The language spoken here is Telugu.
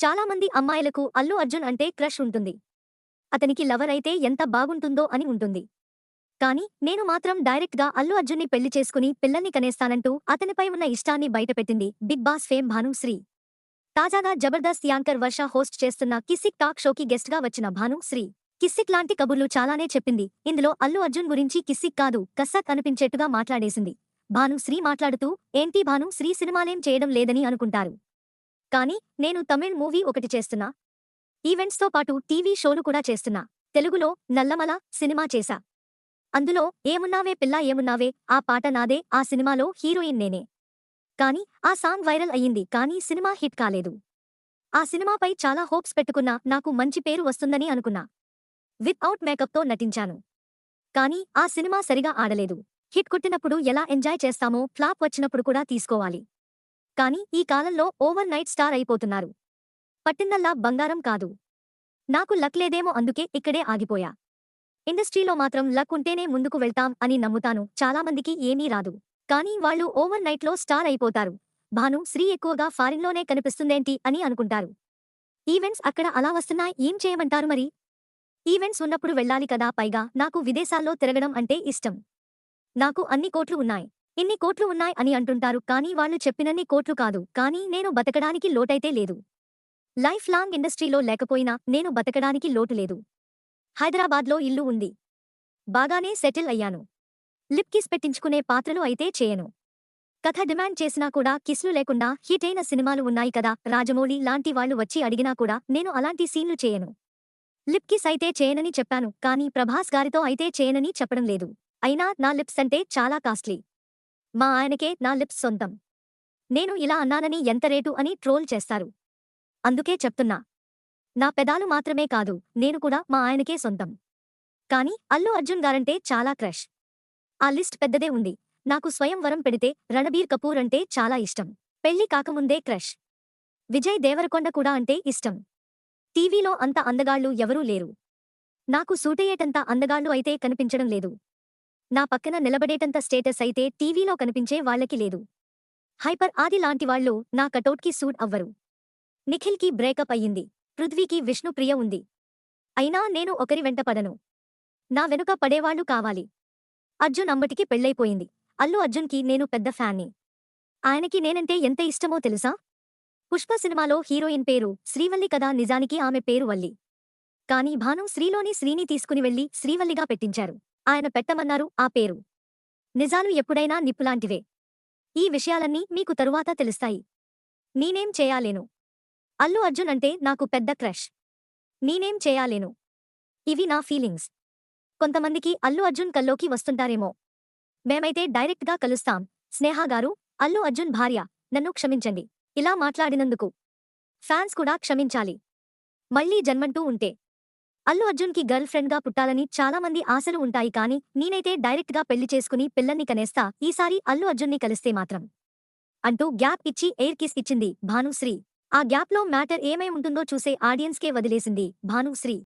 చాలామంది అమ్మాయిలకు అల్లు అర్జున్ అంటే క్రష్ ఉంటుంది. అతనికి లవర్ అయితే ఎంత బాగుంటుందో అని ఉంటుంది. కాని నేను మాత్రం డైరెక్ట్గా అల్లు అర్జున్ని పెళ్ళి చేసుకుని పిల్లల్ని కనేస్తానంటూ అతనిపై ఉన్న ఇష్టాన్ని బయటపెట్టింది బిగ్ బాస్ ఫేమ్ భానుశ్రీ తాజాగా జబర్దస్త్ యాంకర్ వర్ష హోస్ట్ చేస్తున్న కిసిక్ టాక్ షోకి గెస్ట్గా వచ్చిన భానుశ్రీ కిసిక్ లాంటి కబుర్లు చాలానే చెప్పింది. ఇందులో అల్లు అర్జున్ గురించి కిసిక్ కాదు కస్సక్ అనిపించేట్టుగా మాట్లాడేసింది. భానుశ్రీ మాట్లాడుతూ ఏంటి భాను శ్రీ సినిమాలేం చేయడం లేదని అనుకుంటారు. కానీ నేను తమిళ్ మూవీ ఒకటి చేస్తున్నా. ఈవెంట్స్తో పాటు టీవీ షోలు కూడా చేస్తున్నా. తెలుగులో నల్లమల సినిమా చేశా. అందులో ఏమున్నావే పిల్ల ఏమున్నావే? ఆ పాట నాదే ఆ సినిమాలో హీరోయిన్ నేనే. కానీ ఆ సాంగ్ వైరల్ అయ్యింది కానీ సినిమా హిట్ కాలేదు. ఆ సినిమాపై చాలా హోప్స్ పెట్టుకున్నా నాకు మంచి పేరు వస్తుందని అనుకున్నా. విత్ అవుట్ మేకప్తో నటించాను. కానీ ఆ సినిమా సరిగా ఆడలేదు. హిట్ కొట్టినప్పుడు ఎలా ఎంజాయ్ చేస్తామో ఫ్లాప్ వచ్చినప్పుడు కూడా తీసుకోవాలి. కానీ ఈ కాలంలో ఓవర్ నైట్ స్టార్ అయిపోతున్నారు. పట్టిందల్లా బంగారం కాదు. నాకు లక్ లేదేమో అందుకే ఇక్కడే ఆగిపోయా. ఇండస్ట్రీలో మాత్రం లక్ ఉంటేనే ముందుకు వెళ్తాం అని నమ్ముతాను. చాలామందికి ఏమీ రాదు. కానీ వాళ్ళు ఓవర్ నైట్లో స్టార్ అయిపోతారు. భాను శ్రీ ఎక్కువగా ఫారిన్లోనే కనిపిస్తుందేంటి అని అనుకుంటారు. ఈవెంట్స్ అక్కడ అలా వస్తున్నా ఏం చేయమంటారు మరి? ఈవెంట్స్ ఉన్నప్పుడు వెళ్ళాలి కదా. పైగా నాకు విదేశాల్లో తిరగడం అంటే ఇష్టం. నాకు అన్ని కోట్లు ఉన్నాయి. ఇన్ని కోట్లు ఉన్నాయి అని అంటుంటారు కానీ వాళ్ళు చెప్పినన్ని కోట్లు కాదు కానీ నేను బతకడానికి లోటైతే లేదు. లైఫ్ లాంగ్ ఇండస్ట్రీలో లేకపోయినా నేను బతకడానికి లోటు లేదు. హైదరాబాద్లో ఇల్లు ఉంది. బాగానే సెటిల్ అయ్యాను. లిప్ కిస్ పెట్టించుకునే పాత్రలు అయితే చేయను. కథ డిమాండ్ చేసినా కూడా కిస్లు లేకుండా హిట్ అయిన సినిమాలు ఉన్నాయి కదా రాజమౌళి లాంటి వాళ్ళు వచ్చి అడిగినా కూడా నేను అలాంటి సీన్లు చేయను. లిప్ కిస్ అయితే చేయనని చెప్పాను కానీ ప్రభాస్ గారితో అయితే చేయనని చెప్పడం లేదు. అయినా నా లిప్స్ అంటే చాలా కాస్ట్లీ. మా ఆయనకే నా లిప్స్ సొంతం. నేను ఇలా అన్నానని ఎంత రేటు అని ట్రోల్ చేస్తారు. అందుకే చెప్తున్నా. నా పెదాలు మాత్రమే కాదు నేను కూడా మా ఆయనకే సొంతం. కానీ అల్లు అర్జున్ గారంటే చాలా క్రష్. ఆ లిస్ట్ పెద్దదే ఉంది. నాకు స్వయంవరం పెడితే రణబీర్ కపూర్ అంటే చాలా ఇష్టం. పెళ్ళి కాకముందే క్రష్. విజయ్ దేవరకొండ కూడా అంటే ఇష్టం. టీవీలో అంత అందగాళ్ళు ఎవరూ లేరు. నాకు సూటయ్యేటంత అందగాళ్ళు అయితే కనిపించడం లేదు. నా పక్కన నిలబడేటంత స్టేటస్ అయితే టీవీలో కనిపించే వాళ్ళకి లేదు. హైపర్ ఆది లాంటి వాళ్ళు నా కటౌట్కి సూట్ అవ్వరు. నిఖిల్కి బ్రేకప్ అయ్యింది. పృథ్వీకి విష్ణుప్రియ ఉంది. అయినా నేను ఒకరి వెంట పడను. నా వెనుక పడేవాళ్ళు కావాలి. అర్జున్ అంబటికి పెళ్ళైపోయింది అల్లు అర్జున్కి నేను పెద్ద ఫ్యాన్ని. ఆయనకి నేనంటే ఎంత ఇష్టమో తెలుసా? పుష్ప సినిమాలో హీరోయిన్ పేరు శ్రీవల్లి కదా నిజానికి ఆమె పేరు వల్లి. కానీ భాను శ్రీలోని శ్రీని తీసుకుని వెళ్ళి శ్రీవల్లిగా పెట్టించారు. ఆయన పెట్టమన్నారు ఆ పేరు. నిజాలు ఎప్పుడైనా నిప్పులాంటివే. ఈ విషయాలన్నీ మీకు తరువాత తెలుస్తాయి. నేనేం చేయాలేను. అల్లు అర్జున్ అంటే నాకు పెద్ద క్రష్. నేనేం చేయాలేను. ఇవి నా ఫీలింగ్స్. కొంతమందికి అల్లు అర్జున్ కల్లోకి వస్తుంటారేమో. మేమైతే డైరెక్ట్గా కలుస్తాం. స్నేహా గారు అల్లు అర్జున్ భార్య నన్ను క్షమించండి. ఇలా మాట్లాడినందుకు. ఫ్యాన్స్ కూడా క్షమించాలి. మళ్ళీ జన్మంటూ ఉంటే. అల్లు అర్జున్కి గర్ల్ ఫ్రెండ్గా పుట్టాలని చాలామంది ఆశలు ఉంటాయి కానీ నేనైతే డైరెక్ట్గా పెళ్ళి చేసుకుని పిల్లల్ని కనేస్తా ఈసారి అల్లు అర్జున్ని కలిస్తే మాత్రం. అంటూ గ్యాప్ ఇచ్చి ఎయిర్ కిస్ ఇచ్చింది భానుశ్రీ. ఆ గ్యాప్లో మ్యాటర్ ఏమై ఉంటుందో చూసే ఆడియన్స్కే వదిలేసింది భానుశ్రీ.